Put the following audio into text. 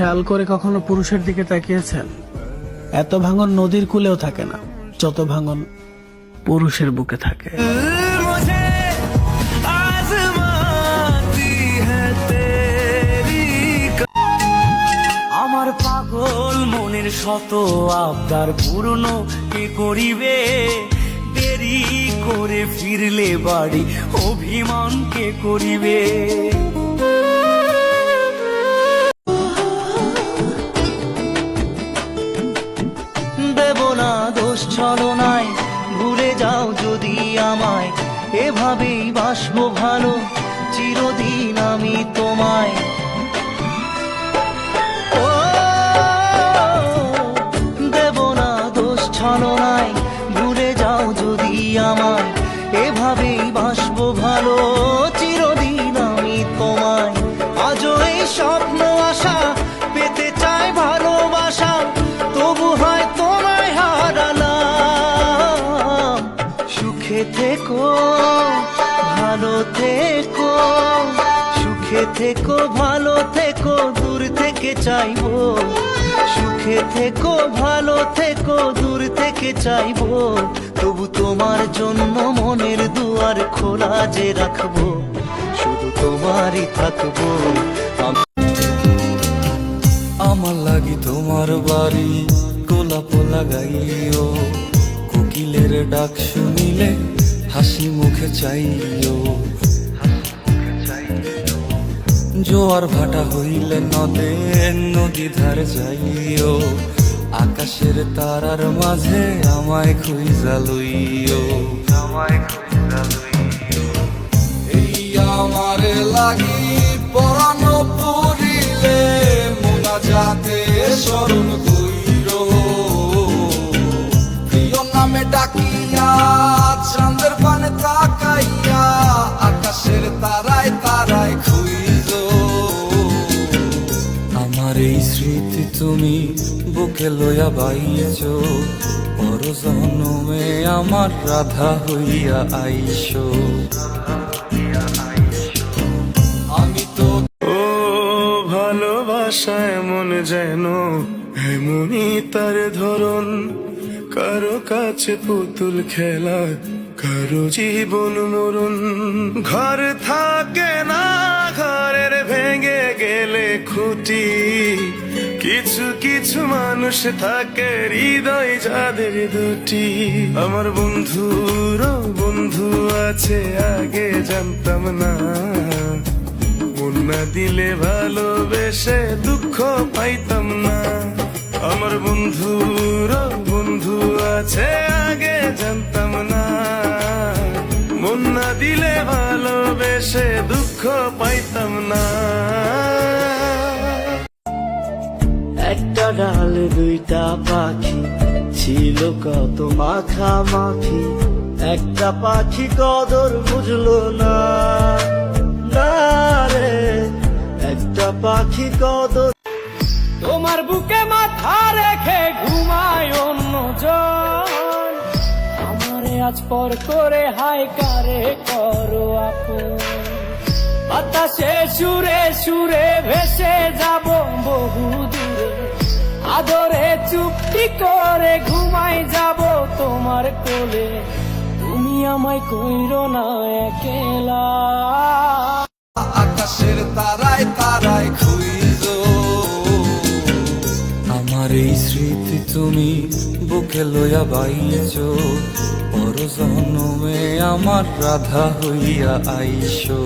খেয়াল করে কখনো পুরুষের দিকে তাকিয়েছেন? এত ভাঙন নদীর কুলেও থাকে না, যত ভাঙন পুরুষের বুকে থাকে। আমার পাগল মনের শত আবদার পুরনো কে করিবে? দেরি করে ফিরলে বাড়ি, অভিমান কে করিবে? এভাবেই বাসবো ভালো, চিরদিন আমি তোমায়। ও না দোষ যাও যদি এভাবেই ভালো, চিরদিন আমি তোমায়। ভালো থেকো। সুখে থেকো, ভালো থেকো, দূর থেকে চাইব। সুখে থেকো, ভালো থেকো, দূর থেকে চাইব। তবু তোমার জন্য মনের দুয়ার খোলা যে রাখব, শুধু তোমারই থাকব। আমার লাগি তোমার বাড়ি, গোলাপ লাগাইও। কোকিলের ডাক শুনিলে হাসি মুখে চাইও জোয়ার ভাটা হইলে নদে, নদী ধার যাইও। আকাশের তারার মাঝে আমায় খুঁজা লইও। আমায় খুঁজা লইও এই আমার লাগি পরানো আমার এই স্মৃতি তুমি বুকে লইয়া বাইছ পর জন্মে আমার রাধা হইয়া আইছো। আমি তো ও ভালোবাসা এমন যেন এমনই তার ধরন কারও কাছে পুতুল খেলা, কারও জীবন মরণ। ঘর থাকে না, ঘরের ভেঙে গেলে খুঁটি। কিছু কিছু মানুষ থাকে, হৃদয় যাদের দুটি। আমার বন্ধুর বন্ধু আছে, আগে জানতাম না। মন না দিলে ভালোবেসে দুঃখ পাইতাম না। আমার বন্ধু আছে আগে জানতাম না। মন না দিলে ভালোবেসে দুঃখ পাইতাম না। একটা ডালে দুইটা পাখি ছিল কত মাখামাখি। একটা পাখি কদর বুঝলো না। না রে একটা পাখি কদর তোমার বুকে মাথা আজ পর করে হাই কারে করো আপন। বাতাসে সুরে সুরে ভেসে যাব বহু দূরে আদরে চুপটি করে ঘুমাই যাব তোমার কোলে। তুমি আমায় কইরো না একেলা। আকাশের তারায় তুমি বুকে লইয়া বাইছ পর জন্মে আমার রাধা হইয়া আইছো